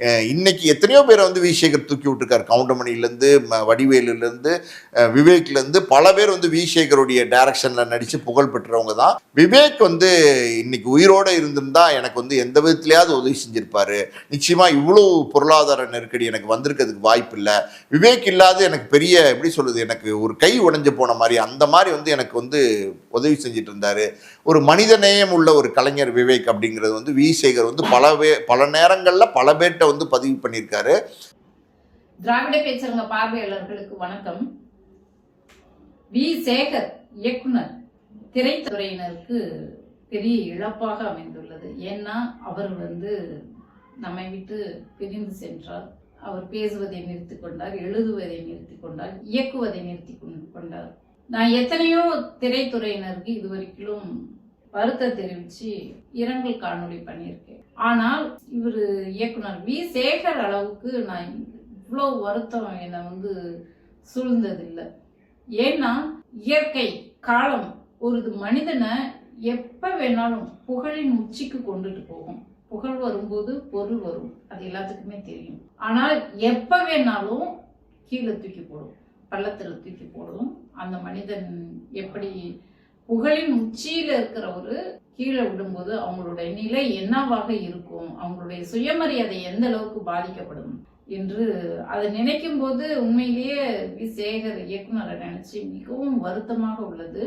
இன்னைக்கு எத்தனையோ பேரை வந்து விஷேகர் தூக்கி விட்டுருக்காரு. கவுண்டமணிலேருந்து வடிவேலுலேருந்து விவேக்லேருந்து பல பேர் வந்து விஷேகருடைய டைரக்ஷனில் நடித்து புகழ் பெற்றவங்க தான். விவேக் வந்து இன்னைக்கு உயிரோடு இருந்திருந்தா எனக்கு வந்து எந்த விதத்துலையாவது உதவி செஞ்சிருப்பாரு. நிச்சயமாக இவ்வளோ பொருளாதார நெருக்கடி எனக்கு வந்திருக்கிறதுக்கு வாய்ப்பு இல்லை விவேக் இல்லாத எனக்கு பெரிய எப்படி சொல்லுது எனக்கு ஒரு கை உடைஞ்சு போன மாதிரி அந்த மாதிரி வந்து எனக்கு வந்து உதவி செஞ்சுட்டு இருந்தார் ஒரு மனித நேயம் உள்ள ஒரு கலைஞர் விவேக் அப்படிங்கிறது வந்து வி சேகர் வந்து பல பல நேரங்களில் பல பேர்கிட்ட வந்து பதிவு பண்ணியிருக்காரு. திராவிட பேச்சரங்க பார்வையாளர்களுக்கு வணக்கம். வி. சேகர் இயக்குனர் திரைத்துறையினருக்கு பெரிய இழப்பாக அமைந்துள்ளது. ஏன்னா அவர் வந்து நம்மை விட்டு பிரிந்து சென்றார். அவர் பேசுவதை நிறுத்திக் கொண்டார் எழுதுவதை நிறுத்தி கொண்டார் இயக்குவதை நிறுத்தி கொண்டார். நான் எத்தனையோ திரைத்துறையினருக்கு இதுவரைக்கும் வருத்த தெரிவித்து இரங்கல் காணொளி பண்ணியிருக்கேன். ஆனால் இவர் இயக்குனர் வி. சேகர் அளவுக்கு நான் இவ்வளோ வருத்தம் என்னை வந்து சூழ்ந்ததில்லை. ஏன்னா இயற்கை காலம் ஒரு மனிதனை எப்போ வேணாலும் புகழின் உச்சிக்கு கொண்டுட்டு போகும். புகழ் வரும்போது பொருள் வரும். அது எல்லாத்துக்குமே தெரியும். ஆனால் எப்போ வேணாலும் கீழே தூக்கி போடும். பள்ளத்தில் தூக்கி போடும். அந்த மனிதன் எப்படி புகழின் உச்சியில் இருக்கிற ஒரு கீழே விடும்போது அவங்களுடைய நிலை என்னவாக இருக்கும்? அவங்களுடைய சுயமரியாதை எந்த அளவுக்கு பாதிக்கப்படும்? என்று அதை நினைக்கும் போது உண்மையிலேயே வி. சேகர் இயக்குனரை நினைச்சு மிகவும் வருத்தமாக உள்ளது.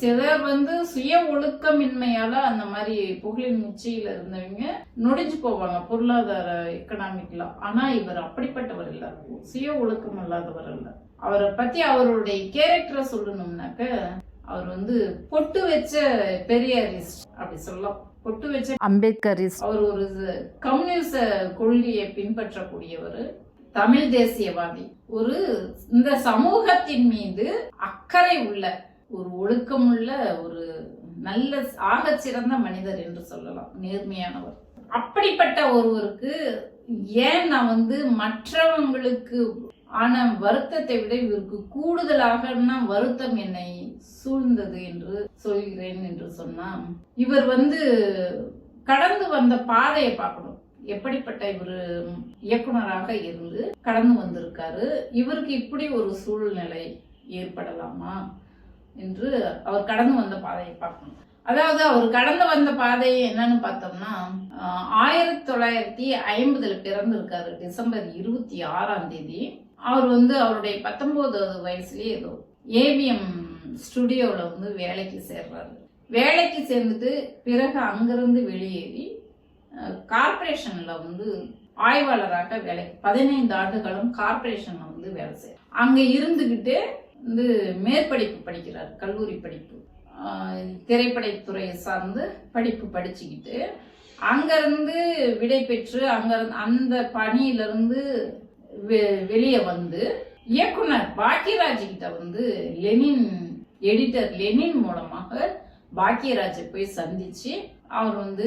சிலர் வந்து சுய ஒழுக்கமின்மையால அந்த மாதிரி புகழின் உச்சியில இருந்தவங்க நொடிஞ்சு போவாங்க. பொருளாதார எக்கனாமிக்ல ஆனா இவர் அப்படிப்பட்டவர் இல்ல. சுய ஒழுக்கம் இல்லாதவர் அல்ல அவரை பத்தி அவருடைய கேரக்டரை சொல்லணும்னாக்க அவர் வந்து பொட்டு வச்ச பெரியாரிஸ்ட் அப்படி சொல்லலாம். பொட்டு வச்ச அம்பேத்கரிஸ்ட் அவர் ஒரு கம்யூனிச கொள்கையை பின்பற்றக்கூடியவர் தமிழ் தேசியவாதி. ஒரு இந்த சமூகத்தின் மீது அக்கறை உள்ள ஒரு ஒழுக்கமுள்ள ஒரு நல்ல ஆகச் சிறந்த மனிதர் என்று சொல்லலாம். நேர்மையானவர். அப்படிப்பட்ட ஒருவருக்கு ஏன் நான் வந்து மற்றவங்களுக்கு ஆன வருத்தத்தை விட இவருக்கு கூடுதலாக வருத்தம் என்னை சூழ்ந்தது என்று சொல்கிறேன் என்று சொன்னால் இவர் வந்து கடந்து வந்த பாதையை பார்க்கணும். எப்படிப்பட்ட இவர் இயக்குனராக இருந்து கடந்து வந்திருக்காரு. இவருக்கு இப்படி ஒரு சூழ்நிலை ஏற்படலாமா என்று அவர் கடந்து வந்த பாதையை பார்க்கணும். அதாவது அவர் கடந்து வந்த பாதை என்னன்னு பார்த்தோம்னா ஆயிரத்தி தொள்ளாயிரத்தி ஐம்பதுல பிறந்திருக்காரு. டிசம்பர் இருபத்தி ஆறாம் தேதி. அவர் வந்து அவருடைய பத்தொம்போது வயசுலேயே ஏதோ ஏவிஎம் ஸ்டுடியோவில் வந்து வேலைக்கு சேர்றாரு. வேலைக்கு சேர்ந்துட்டு பிறகு அங்கிருந்து வெளியேறி கார்பரேஷனில் வந்து ஆய்வாளராக வேலை பதினைந்து ஆண்டுகளும் கார்பரேஷனில் வந்து வேலை செய்யும் அங்கே இருந்துக்கிட்டே வந்து மேற்படிப்பு படிக்கிறார் கல்லூரி படிப்பு. திரைப்படத்துறையை சார்ந்து படிப்பு படிச்சுக்கிட்டு அங்கேருந்து விடை பெற்று அங்க அந்த பணியிலிருந்து வெளியே வந்து இயக்குனர் பாக்கியராஜ் கிட்ட வந்து லெனின் எடிட்டர் லெனின் மூலமாக பாக்கியராஜை போய் சந்திச்சு அவர் வந்து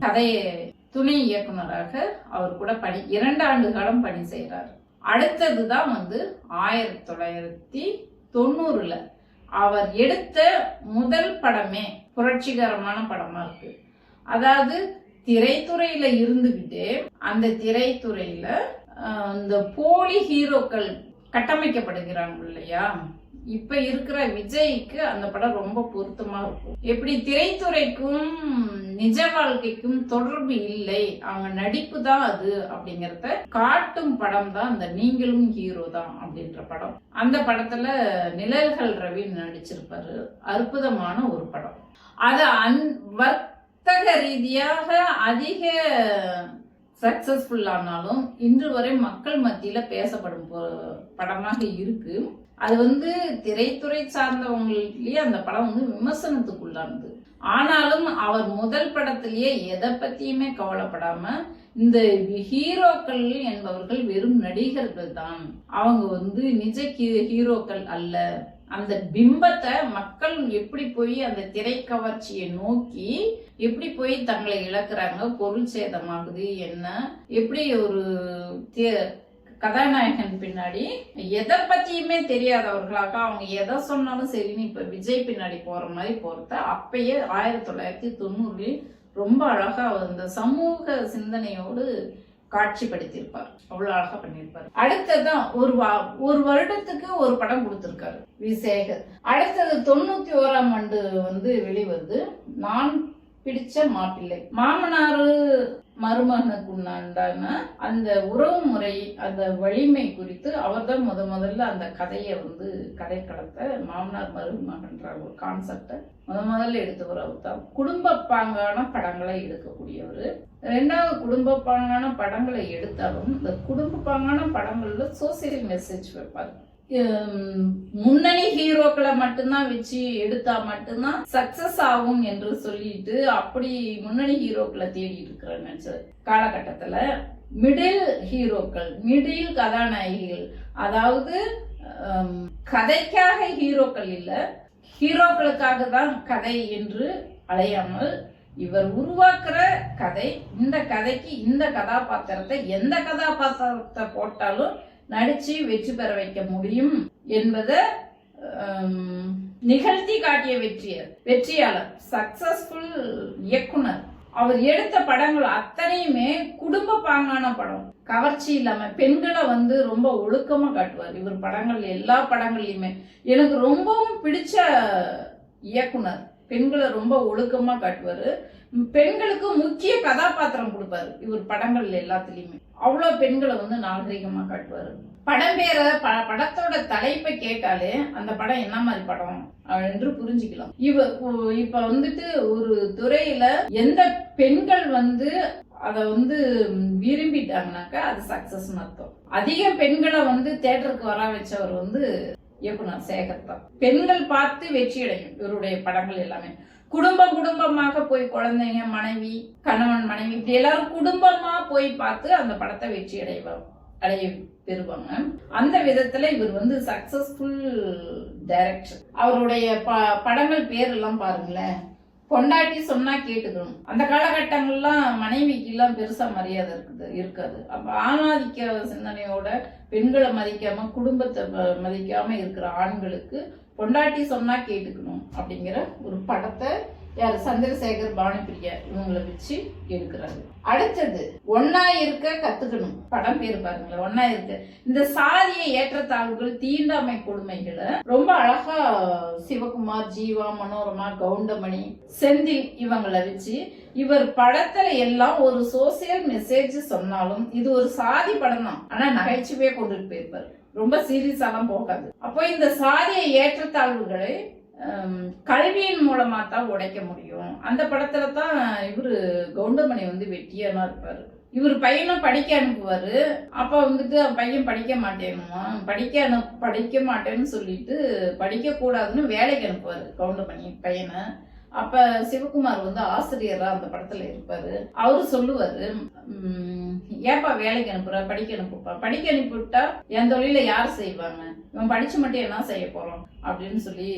கதையை துணை இயக்குனராக அவர் கூட பணி இரண்டு ஆண்டு காலம் பணி செய்கிறார் அடுத்தது தான் வந்து ஆயிரத்தி தொள்ளாயிரத்தி தொண்ணூறுல அவர் எடுத்த முதல் படமே புரட்சிகரமான படமா இருக்கு. அதாவது திரைத்துறையில இருந்துகிட்டே அந்த திரைத்துறையில இந்த போலி ஹீரோக்கள் கட்டமைக்கப்படுகிறாங்க இல்லையா? இப்ப இருக்கிற விஜய்க்கு அந்த படம் ரொம்ப பொருத்தமா இருக்கும். எப்படி திரைத்துறைக்கும் நிஜ வாழ்க்கைக்கும் தொடர்பு இல்லை அவங்க நடிப்பு தான் அது அப்படிங்கறத காட்டும் படம் தான் அந்த நீங்களும் ஹீரோ தான் அப்படின்ற படம். அந்த படத்துல நிழல்கள் ரவி நடிச்சிருப்பாரு. அற்புதமான ஒரு படம். அது அந் வர்த்தக ரீதியாக அதிக சக்சஸ்ஃபுல் ஆனாலும் இன்று வரை மக்கள் மத்தியில் பேசப்படும் ப- படமாக இருக்கு. அது வந்து திரைத்துறை சார்ந்தவங்களிலேயே அந்த படம் வந்து விமர்சனத்துக்குள்ளானது. ஆனாலும் அவர் முதல் படத்திலேயே எதை பத்தியுமே கவலைப்படாம இந்த ஹீரோக்கள் என்பவர்கள் வெறும் நடிகர்கள் தான். அவங்க வந்து நிஜ ஹீரோக்கள் அல்ல. அந்த பிம்பத்தை மக்கள் எப்படி போய் அந்த திரை கவர்ச்சியை நோக்கி எப்படி போய் தங்களை இழக்கிறாங்க? பொருள் சேதமாகுது என்ன? எப்படி ஒரு கதாநாயகன் பின்னாடி எதை பத்தியுமே தெரியாதவர்களாக அவங்க எதை சொன்னாலும் சரின்னு இப்ப விஜய் பின்னாடி போற மாதிரி போறத அப்பயே ஆயிரத்தி தொள்ளாயிரத்தி தொண்ணூறுல ரொம்ப அழகா அந்த சமூக சிந்தனையோடு காட்சிப்படுத்தியிருப்பார். அவ்வளவு அழகா பண்ணியிருப்பார். அடுத்ததான் ஒரு வா- ஒரு வருடத்துக்கு ஒரு படம் கொடுத்திருக்காரு. வி சேகர் அடுத்தது தொண்ணூத்தி ஓராம் ஆண்டு வந்து வெளிவருது. நான் பிடிச்ச மாப்பிள்ளை. மாமனாரு மருமகனுக்கு உண்டான அந்த உறவு முறை அந்த வலிமை குறித்து அவர்தான் முத முதல்ல அந்த கதையை வந்து கதைக்களத்தை மாமனார் மருமகன்ற ஒரு கான்செப்டை முத முதல்ல எடுத்தவர் அவர் தான் குடும்ப பாங்கான படங்களை எடுக்கக்கூடியவர். ரெண்டாவது குடும்ப பாங்கான படங்களை எடுத்தாலும் இந்த குடும்ப பாங்கான படங்கள்ல சோசியல் மெசேஜ் வைப்பார். முன்னணி ஹீரோக்களை மட்டும்தான் வச்சு எடுத்தா மட்டும்தான் சக்சஸ் ஆகும் என்று சொல்லிட்டு அப்படி முன்னணி ஹீரோக்களை தேடி இருக்கிற காலகட்டத்தில் காலகட்டத்துல மிடில் ஹீரோக்கள் மிடில் கதாநாயகிகள் அதாவது கதைக்காக ஹீரோக்கள் இல்ல ஹீரோக்களுக்காக தான் கதை என்று அலையாமல் இவர் உருவாக்குற கதை இந்த கதைக்கு இந்த கதாபாத்திரத்தை எந்த கதாபாத்திரத்தை போட்டாலும் நடிச்சு வெற்றி பெற வைக்க முடியும் என்பதை நிகழ்த்தி காட்டிய வெற்றியர் வெற்றியாளர் சக்சஸ்ஃபுல் இயக்குனர். அவர் எடுத்த படங்கள் அத்தனையுமே குடும்ப பாங்கான படம். கவர்ச்சி இல்லாம பெண்களை வந்து ரொம்ப ஒழுக்கமா காட்டுவார். இவர் படங்கள் எல்லா படங்கள்லயுமே. எனக்கு ரொம்பவும் பிடிச்ச இயக்குனர். பெண்களை ரொம்ப ஒழுக்கமா காட்டுவாரு. பெண்களுக்கு முக்கிய கதாபாத்திரம் கொடுப்பாரு இவர் படங்கள் எல்லாத்துலயுமே. அவ்வளவு பெண்களை வந்து நாகரிகமா காட்டுவார். படம் பேர ப படத்தோட தலைப்பை கேட்டாலே அந்த படம் என்ன மாதிரி படம் என்று புரிஞ்சுக்கலாம். இவ இப்ப வந்துட்டு ஒரு துறையில எந்த பெண்கள் வந்து அதை வந்து விரும்பிட்டாங்கனாக்கா அது சக்சஸ் அர்த்தம். அதிக பெண்களை வந்து தேட்டருக்கு வர வச்சவர் வந்து இயக்குனர் சேகர் தான். பெண்கள் பார்த்து வெற்றி அடையும் இவருடைய படங்கள் எல்லாமே. குடும்பம் குடும்பமாக போய் குழந்தைங்க மனைவி கணவன் மனைவி இப்படி எல்லாரும் குடும்பமா போய் பார்த்து அந்த படத்தை வெற்றி அடைவோம் அடைய பெறுவாங்க. அந்த விதத்துல இவர் வந்து சக்சஸ்ஃபுல் டைரக்டர் அவருடைய ப- படங்கள் பேர் எல்லாம் பாருங்களேன். பொண்டாட்டி சொன்னா கேட்டுக்கணும். அந்த காலகட்டங்கள்லாம் மனைவிக்கு எல்லாம் பெருசா மரியாதை இருக்குது இருக்காது. அப்ப ஆணாதிக்க சிந்தனையோட பெண்களை மதிக்காம குடும்பத்தை மதிக்காம இருக்கிற ஆண்களுக்கு பொண்டாட்டி சொன்னா கேட்டுக்கணும் அப்படிங்கிற ஒரு படத்தை யார் சந்திரசேகர் பானுப்பிரியா இவங்களை வச்சு எடுக்கிறாரு. அடுத்தது ஒன்னா இருக்க கத்துக்கணும். படம் பேர் பாருங்களேன் ஒன்னா இருக்க. இந்த சாதிய ஏற்றத்தாழ்வுகள் தீண்டாமை கொடுமைகளை ரொம்ப அழகா சிவகுமார் ஜீவா மனோரமா கவுண்டமணி செந்தில் இவங்களை வச்சு இவர் படத்துல எல்லாம் ஒரு சோசியல் மெசேஜ் சொன்னாலும் இது ஒரு சாதி படம் தான். ஆனா நகைச்சுவே கொண்டுட்டு போயிருப்பாரு. ரொம்ப சீரியஸாலாம் போகாது. அப்போ இந்த சாதிய ஏற்றத்தாழ்வுகளை கல்வியின் மூலமா தான் உடைக்க முடியும். அந்த படத்துல தான் இவரு கவுண்டமணி வந்து வெட்டியானா இருப்பாரு. இவர் பையனை படிக்க அனுப்புவாரு. அப்ப வந்துட்டு பையன் படிக்க மாட்டேனுமா படிக்க அனு படிக்க மாட்டேன்னு சொல்லிட்டு படிக்க கூடாதுன்னு வேலைக்கு அனுப்புவாரு கவுண்டமணி பையனை. அப்ப சிவகுமார் வந்து ஆசிரியரா அந்த படத்துல இருப்பாரு. அவரு சொல்லுவாரு ஏப்பா வேலைக்கு அனுப்புற? படிக்க அனுப்புப்பா? படிக்க அனுப்பிவிட்டா என் தொழில யார் செய்வாங்க? இவன் படிச்சு மட்டும் என்ன செய்ய போறோம் அப்படின்னு சொல்லி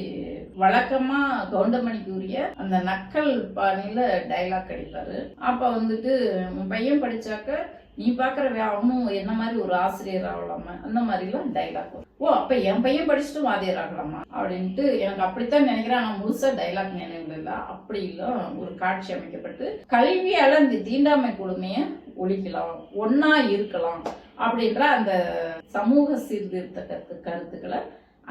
வழக்கமா கவுண்டமணிக்கு உரிய அந்த நக்கல் பாணியில டைலாக் அடிப்பாரு. அப்ப வந்துட்டு பையன் படிச்சாக்க நீ பார்க்குற அவனும் என்ன மாதிரி ஒரு ஆசிரியர் ஆகலாமா? அந்த மாதிரிலாம் டைலாக் ஓ அப்ப என் பையன் படிச்சுட்டு வாத்தியர் ஆகலாமா? அப்படின்ட்டு எனக்கு அப்படித்தான் நினைக்கிறேன். ஆனா முழுசா டைலாக் நினைவுல இல்ல அப்படி ஒரு காட்சி அமைக்கப்பட்டு கல்வியால இந்த தீண்டாமை கொடுமைய ஒழிக்கலாம் ஒன்னா இருக்கலாம் அப்படின்ற அந்த சமூக சீர்திருத்த கருத்து கருத்துக்களை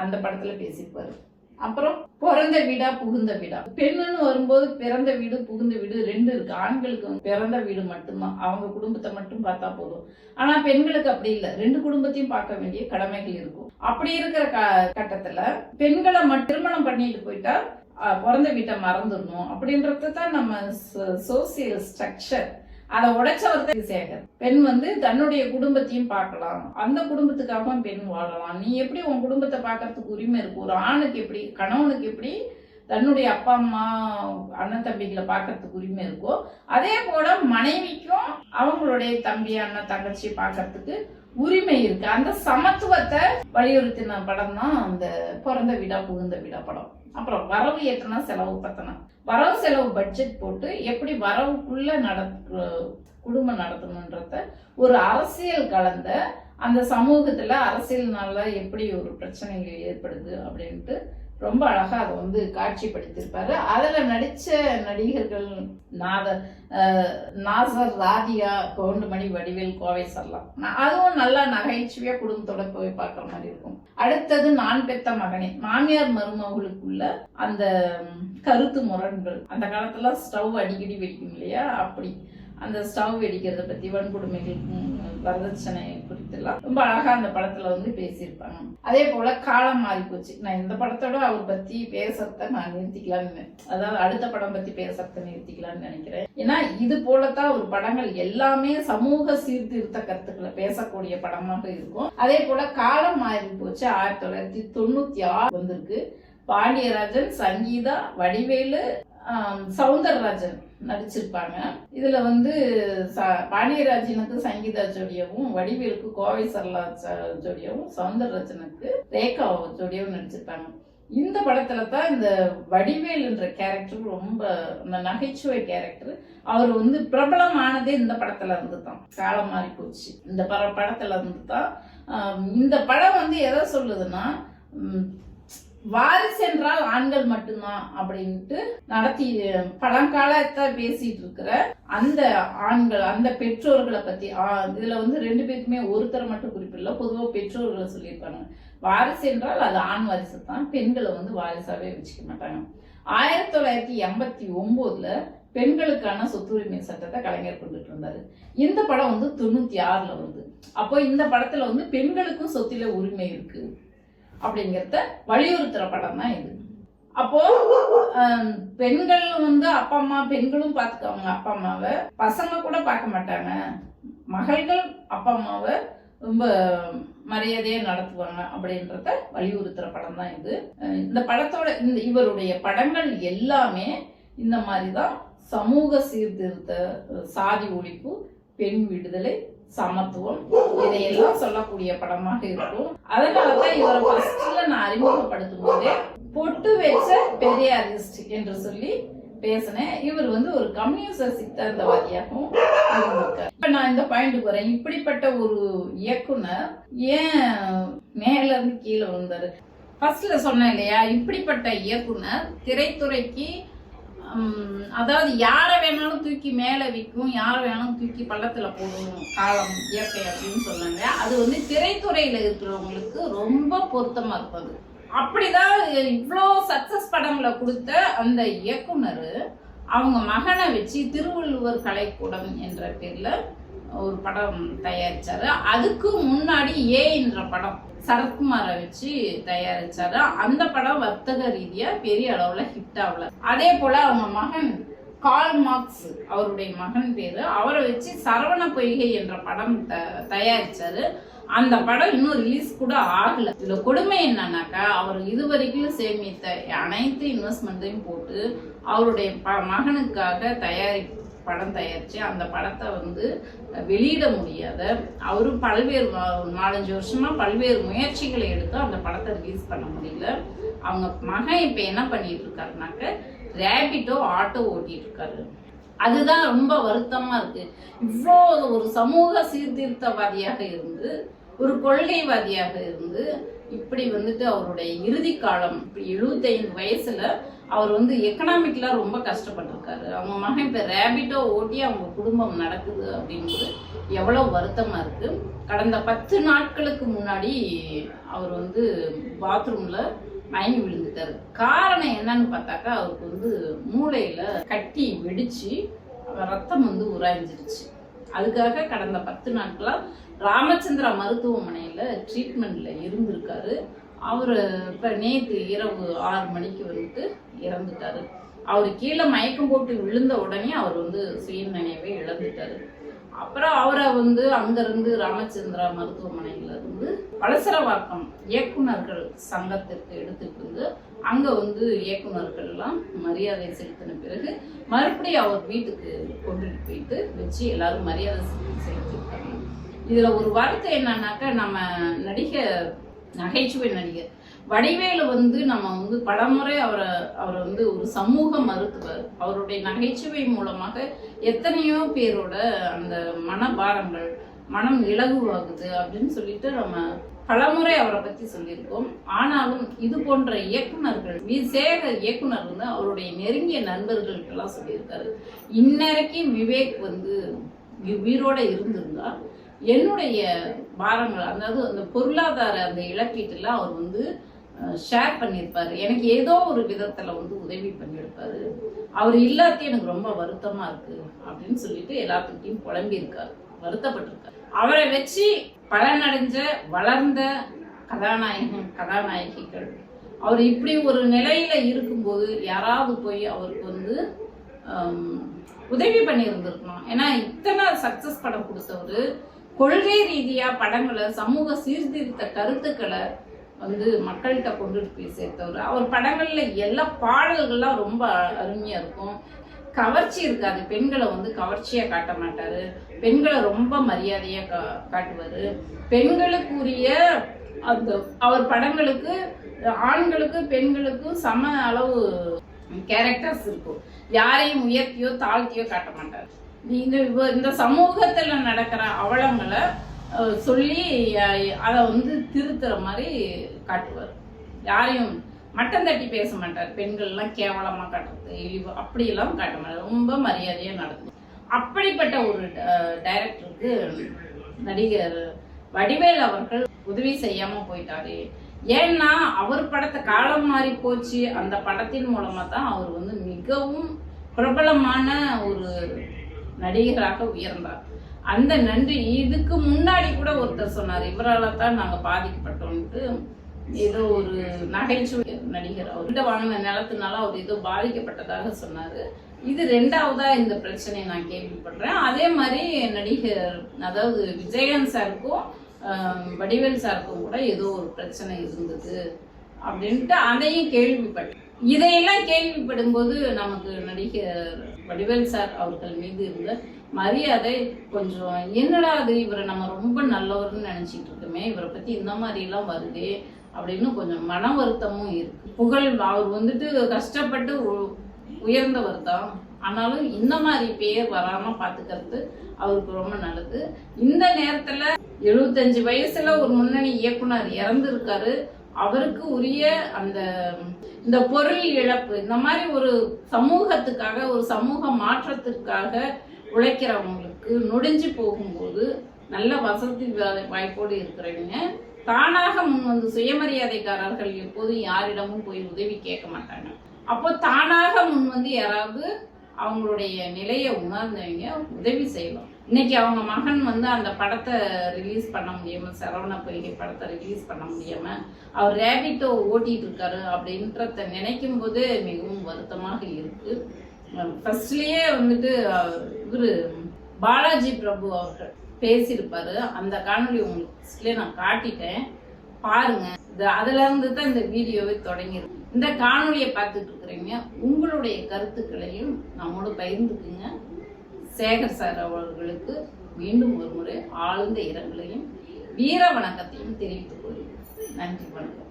அந்த படத்துல பேசியிருப்பாரு. அப்புறம் பிறந்த வீடா புகுந்த வீடா. பெண்ணுன்னு வரும்போது பிறந்த வீடு புகுந்த வீடு ரெண்டு இருக்கு. ஆண்களுக்கு பிறந்த வீடு மட்டும்தான். அவங்க குடும்பத்தை மட்டும் பார்த்தா போதும். ஆனா பெண்களுக்கு அப்படி இல்லை. ரெண்டு குடும்பத்தையும் பார்க்க வேண்டிய கடமைகள் இருக்கும். அப்படி இருக்கிற க- கட்டத்துல பெண்களை மட்டும் திருமணம் பண்ணிட்டு போயிட்டா பிறந்த வீட்டை மறந்துடணும். அப்படின்றத தான் நம்ம சோசியல் ஸ்ட்ரக்சர் அதை உடைச்சவர் தான் சேகர் பெண் வந்து தன்னுடைய குடும்பத்தையும் பார்க்கலாம். அந்த குடும்பத்துக்காகவும் பெண் வாழலாம். நீ எப்படி உன் குடும்பத்தை பார்க்கறதுக்கு உரிமை இருக்கு? ஒரு ஆணுக்கு எப்படி கணவனுக்கு எப்படி தன்னுடைய அப்பா அம்மா அண்ணன் தம்பிகளை பார்க்கறதுக்கு உரிமை இருக்கோ அதே போல மனைவிக்கும் அவங்களுடைய தம்பி அண்ணன் தங்கச்சி பார்க்கறதுக்கு உரிமை இருக்கு. அந்த சமத்துவத்தை வலியுறுத்தின படம் தான் அந்த பிறந்த வீடா புகுந்த வீடா படம். அப்புறம் வரவு ஏற்றனா செலவு பத்தனா. வரவு செலவு பட்ஜெட் போட்டு எப்படி வரவுக்குள்ள நட குடும்பம் நடத்தணுன்றத ஒரு அரசியல் கலந்த அந்த சமூகத்துல அரசியல்னால எப்படி ஒரு பிரச்சனைகள் ஏற்படுது அப்படின்ட்டு ரொம்ப அழகாக அதை வந்து காட்சிப்படுத்தியிருப்பாரு. அதில் நடித்த நடிகர்கள் நாத நாசர் ராதியா கவுண்டுமணி வடிவேல் கோவை சரலாம் அதுவும் நல்லா நகைச்சுவையாக குடும்பத்தோட போய் பார்க்குற மாதிரி இருக்கும். அடுத்தது நான் பெத்த மகனே. மாமியார் மருமகளுக்குள்ள அந்த கருத்து முரண்கள். அந்த காலத்தில் ஸ்டவ் அடிக்கடி வெடிக்கும் இல்லையா? அப்படி. அந்த ஸ்டவ் வெடிக்கிறத பத்தி வன்கொடுமைகள் வரதட்சணை குறித்தெல்லாம் ரொம்ப அழகா அந்த படத்துல வந்து பேசியிருப்பாங்க. அதே போல காலம் மாறி போச்சு. நான் இந்த படத்தோட அவர் பத்தி பேசுறத நான் நிறுத்திக்கலாம்னு அதாவது அடுத்த படம் பத்தி பேசுறத நிறுத்திக்கலாம்னு நினைக்கிறேன். ஏன்னா இது போலத்தான் ஒரு படங்கள் எல்லாமே சமூக சீர்திருத்த கருத்துக்களை பேசக்கூடிய படமாக இருக்கும். அதே போல காலம் மாறி போச்சு. ஆயிரத்தி தொள்ளாயிரத்தி தொண்ணூத்தி ஆறு வந்திருக்கு. பாண்டியராஜன் சங்கீதா வடிவேலு சவுந்தரராஜன். நடிச்சிருப்பாங்க. இதுல வந்து பாண்டியராஜனுக்கு சங்கீதா ஜோடியாவும் வடிவேலுக்கு கோவை சரளா ச- ஜோடியாவும் சௌந்தரராஜனுக்கு ரேகா ஜோடியாவும் நடிச்சிருப்பாங்க. இந்த படத்துல தான் இந்த வடிவேல் என்ற கேரக்டர் ரொம்ப அந்த நகைச்சுவை கேரக்டர் அவர் வந்து பிரபலமானதே இந்த படத்துல இருந்து தான் காலம் மாறி போச்சு. இந்த பட படத்துல இருந்து தான் இந்த படம் வந்து எதை சொல்லுதுன்னா வாரிசு என்றால் ஆண்கள் மட்டும்தான் அப்படின்ட்டு நடத்தி பழங்காலத்தை பேசிட்டு இருக்கிற அந்த ஆண்கள் அந்த பெற்றோர்களை பத்தி ஆ, இதுல வந்து ரெண்டு பேருக்குமே ஒருத்தர் மட்டும் குறிப்பிடல பொதுவாக பெற்றோர்களை சொல்லியிருப்பாங்க வாரிசு என்றால் அது ஆண் வாரிசு தான் பெண்களை வந்து வாரிசாவே வச்சுக்க மாட்டாங்க. ஆயிரத்தி தொள்ளாயிரத்தி எண்பத்தி ஒன்பதுல பெண்களுக்கான சொத்துரிமை சட்டத்தை கலைஞர் கொண்டுட்டு இருந்தாரு. இந்த படம் வந்து தொண்ணூத்தி ஆறுல வருது. அப்போ இந்த படத்துல வந்து பெண்களுக்கும் சொத்தில உரிமை இருக்கு. அப்படிங்கிறத வலியுறுத்துற படம் தான் இது. அப்போ பெண்கள் வந்து அப்பா அம்மா பெண்களும் பார்த்துக்கவங்க அப்பா அம்மாவை. பசங்க கூட பார்க்க மாட்டாங்க. மகள்கள் அப்பா அம்மாவை ரொம்ப மரியாதையா நடத்துவாங்க அப்படின்றத வலியுறுத்துற படம் தான் இது இந்த படத்தோட இந்த இவருடைய படங்கள் எல்லாமே இந்த மாதிரி தான் சமூக சீர்திருத்த சாதி ஒழிப்பு பெண் விடுதலை சமத்துவம். இதையெல்லாம் சொல்லக்கூடிய படமாக இருக்கும். அதனாலதான் இவரை ஃபர்ஸ்ட்ல நான் அறிமுகப்படுத்தும் போதே பொட்டு வச்ச பெரியாரிஸ்ட் என்று சொல்லி பேசினேன். இவர் வந்து ஒரு கம்யூனிச சித்தாந்தவாதியாகவும் இருந்திருக்கார். இப்ப நான் இந்த பாயிண்ட் வரேன். இப்படிப்பட்ட ஒரு இயக்குனர் ஏன் மேல இருந்து கீழே வந்தாரு ஃபர்ஸ்ட்ல சொன்னேன் இல்லையா இப்படிப்பட்ட இயக்குனர் திரைத்துறைக்கு அதாவது யாரை வேணாலும் தூக்கி மேலே விற்கும் யாரை வேணாலும் தூக்கி பள்ளத்தில் போடும் காலம் இயற்கை அப்படின்னு சொன்னாங்க. அது வந்து திரைத்துறையில் இருக்கிறவங்களுக்கு ரொம்ப பொருத்தமாக இருப்பது. அப்படிதான் இவ்வளோ சக்சஸ் படங்களை கொடுத்த அந்த இயக்குனர் அவங்க மகனை வச்சு திருவள்ளுவர் கலைக்கூடம் என்ற பேரில் ஒரு படம் தயாரித்தார் அதுக்கு முன்னாடி ஏ என்ற படம் சரத்குமாரை வச்சு தயாரிச்சாரு. அந்த படம் வர்த்தக ரீதியா பெரிய அளவுல ஹிட் ஆகல. அதே போல அவங்க மகன் கால் மார்க்ஸ் அவருடைய மகன் பேரு. அவரை வச்சு சரவண பொய்கை என்ற படம் த- தயாரிச்சாரு. அந்த படம் இன்னும் ரிலீஸ் கூட ஆகல. இதுல கொடுமை என்னன்னாக்கா அவர் இதுவரைக்கும் சேமித்த அனைத்து இன்வெஸ்ட்மெண்ட்டையும் போட்டு அவருடைய ப- மகனுக்காக தயாரி படம் தயாரித்து அந்த படத்தை வந்து வெளியிட முடியாத அவரும் பல்வேறு நாலஞ்சு வருஷமா பல்வேறு முயற்சிகளை எடுத்து அந்த படத்தை ரிலீஸ் பண்ண முடியல. அவங்க மகன் இப்போ என்ன பண்ணிட்டு இருக்காருனாக்க ரேபிட்டோ ஆட்டோ ஓட்டிட்டு இருக்காரு அதுதான் ரொம்ப வருத்தமாக இருக்கு. இவ்வளோ ஒரு சமூக சீர்திருத்தவாதியாக இருந்து ஒரு கொள்கைவாதியாக இருந்து இப்படி வந்துட்டு அவருடைய இறுதி காலம் இப்படி எழுபத்தைந்து வயசுல அவர் வந்து எக்கனாமிக்ல ரொம்ப கஷ்டப்பட்டிருக்காரு. அவங்க மகன் இப்போ ரேபிட்டோ ஓட்டி அவங்க குடும்பம் நடக்குது அப்படின்றது எவ்வளோ வருத்தமாக இருக்குது கடந்த பத்து நாட்களுக்கு முன்னாடி அவர் வந்து பாத்ரூமில் மயங்கி விழுந்துட்டாரு. காரணம் என்னன்னு பார்த்தாக்கா அவருக்கு வந்து மூளையில் கட்டி வெடித்து ரத்தம் வந்து உராய்ஞ்சிருச்சு. அதுக்காக கடந்த பத்து நாட்களாக ராமச்சந்திரா மருத்துவமனையில் ட்ரீட்மெண்ட்டில் இருந்திருக்காரு. அவர் இப்போ நேற்று இரவு ஆறு மணிக்கு வந்துட்டு இறந்துட்டாரு. அவர் கீழே மயக்கம் போட்டு விழுந்த உடனே அவர் வந்து சுயநினைவை இழந்துட்டாரு. அப்புறம் அவரை வந்து அங்கேருந்து ராமச்சந்திரா மருத்துவமனையில இருந்து பலசரவாக்கம் இயக்குனர்கள் சங்கத்திற்கு எடுத்துட்டு வந்து அங்கே வந்து இயக்குநர்கள்லாம் மரியாதை செலுத்தின பிறகு மறுபடியும் அவர் வீட்டுக்கு கொண்டுட்டு போயிட்டு வச்சு எல்லாரும் மரியாதை செலுத்திருக்காங்க இதில் ஒரு வார்த்தை என்னன்னாக்கா நம்ம நடிகர் நகைச்சுவை நடிகர். வடிவேலு வந்து நம்ம வந்து பலமுறை அவரை அவரை வந்து ஒரு சமூக மருத்துவர். அவருடைய நகைச்சுவை மூலமாக எத்தனையோ பேரோட அந்த மனபாரங்கள் மனம் இலகுவாகுது அப்படின்னு சொல்லிட்டு நம்ம பலமுறை அவரை பத்தி சொல்லியிருக்கோம். ஆனாலும் இது போன்ற இயக்குனர்கள் வி சேகர் இயக்குனர் வந்து அவருடைய நெருங்கிய நண்பர்களுக்கெல்லாம் சொல்லியிருக்காரு. இன்னரைக்கும் விவேக் வந்து உயிரோட இருந்திருந்தா என்னுடைய பாரங்கள். அதாவது அந்த பொருளாதார அந்த இழப்பீட்டுல அவர் வந்து ஷேர் பண்ணியிருப்பாரு. எனக்கு ஏதோ ஒரு விதத்தில் வந்து உதவி பண்ணியிருப்பாரு. அவர் இல்லாத்தையும் எனக்கு ரொம்ப வருத்தமாக இருக்குது அப்படின்னு சொல்லிட்டு எல்லாத்துக்கிட்டையும் புலம்பி இருக்காரு வருத்தப்பட்டிருக்காரு. அவரை வச்சு பலனடைஞ்ச வளர்ந்த கதாநாயகன் கதாநாயகிகள் அவர் இப்படி ஒரு நிலையில இருக்கும்போது யாராவது போய் அவருக்கு வந்து உதவி பண்ணியிருந்திருக்கணும் ஏன்னா இத்தனை சக்சஸ் படம் கொடுத்தவர் கொள்கை ரீதியா படங்களை சமூக சீர்திருத்த கருத்துக்களை வந்து மக்கள்கிட்ட கொண்டுட்டு போய் சேர்த்தவர். அவர் படங்கள்ல எல்லா பாடல்கள்லாம் ரொம்ப அருமையா இருக்கும். கவர்ச்சி இருக்காது. பெண்களை வந்து கவர்ச்சியா காட்ட மாட்டாரு. பெண்களை ரொம்ப மரியாதையா கா காட்டுவாரு. பெண்களுக்குரிய அந்த அவர் படங்களுக்கு ஆண்களுக்கு பெண்களுக்கும் சம அளவு கேரக்டர்ஸ் இருக்கும். யாரையும் உயர்த்தியோ தாழ்த்தியோ காட்ட மாட்டார். இந்த இந்த சமூகத்துல நடக்கிற அவலங்களை சொல்லி அதை வந்து திருத்துற மாதிரி காட்டுவார். யாரையும் மட்டம் தட்டி பேச மாட்டார். பெண்கள்லாம் கேவலமா காட்டுறது இழிவு அப்படியெல்லாம் காட்ட மாட்டார். ரொம்ப மரியாதையா நடக்கும் அப்படிப்பட்ட ஒரு டைரக்டருக்கு நடிகர் வடிவேல் அவர்கள் உதவி செய்யாம போயிட்டாரு. ஏன்னா அவர் படத்தை காலம் மாறி போச்சு. அந்த படத்தின் மூலமா தான் அவர் வந்து மிகவும் பிரபலமான ஒரு நடிகராக உயர்ந்தார். அந்த நன்றி இதுக்கு முன்னாடி கூட ஒருத்தர் சொன்னார் இவரால தான் நாங்கள் பாதிக்கப்பட்டோம்ட்டு ஏதோ ஒரு நகைச்சுவை நடிகர் அவர்கிட்ட வாங்கின நிலத்தினால அவர் ஏதோ பாதிக்கப்பட்டதாக சொன்னார். இது ரெண்டாவதா இந்த பிரச்சனையை நான் கேள்விப்படுறேன். அதே மாதிரி நடிகர் அதாவது விஜயன் சாருக்கும் வடிவேல் சாருக்கும் கூட ஏதோ ஒரு பிரச்சனை இருந்தது அப்படின்ட்டு அதையும் கேள்விப்பட்டேன். இதையெல்லாம் கேள்விப்படும் போது நமக்கு நடிகர் வடிவேல் சார் அவர்கள் மீது இருந்த மரியாதை கொஞ்சம் என்னடா அது இவரை நம்ம ரொம்ப நல்லவர்னு நினைச்சிட்டு இருக்கோமே. இவரை பத்தி இந்த மாதிரி எல்லாம் வருதே அப்படின்னு கொஞ்சம் மன வருத்தமும் இருக்கு. புகழ் அவர் வந்துட்டு கஷ்டப்பட்டு உ- உயர்ந்தவர் தான். ஆனாலும் இந்த மாதிரி பேர் வராம பாத்துக்கிறது அவருக்கு ரொம்ப நல்லது. இந்த நேரத்துல எழுபத்தஞ்சு வயசுல ஒரு முன்னணி இயக்குனர் இறந்திருக்காரு. அவருக்கு உரிய அந்த இந்த பொருள் இழப்பு இந்த மாதிரி ஒரு சமூகத்துக்காக ஒரு சமூக மாற்றத்திற்காக உழைக்கிறவங்களுக்கு நொடிஞ்சு போகும்போது நல்ல வசதி வாய்ப்போடு இருக்கிறவங்க தானாக முன் வந்து சுயமரியாதைக்காரர்கள் எப்போதும் யாரிடமும் போய் உதவி கேட்க மாட்டாங்க. அப்போ தானாக முன் வந்து யாராவது அவங்களுடைய நிலையை உணர்ந்தவங்க உதவி செய்வாங்க. இன்னைக்கு அவங்க மகன் வந்து அந்த படத்தை ரிலீஸ் பண்ண முடியாம சரவண பொய்கை படத்தை ரிலீஸ் பண்ண முடியாம அவர் ரேபிட்டோ ஓட்டிட்டு இருக்காரு அப்படின்றத நினைக்கும் போது மிகவும் வருத்தமாக இருக்கு. ஃபர்ஸ்ட்லயே வந்துட்டு அஹ், இவரு பாலாஜி பிரபு அவர்கள் பேசியிருப்பாரு. அந்த காணொலி உங்களுக்கு நான் காட்டிட்டேன். பாருங்க. அதுல இருந்து தான் இந்த வீடியோவே தொடங்கியிருக்கு இந்த காணொலியை பார்த்துட்டு இருக்கிறீங்க. உங்களுடைய கருத்துக்களையும் நம்மோடு பகிர்ந்துக்குங்க. சேகர் சார் அவர்களுக்கு மீண்டும் ஒரு முறை ஆழ்ந்த இரங்கலையும் வீர வணக்கத்தையும் தெரிவித்துக் கொள்கிறேன். நன்றி வணக்கம்.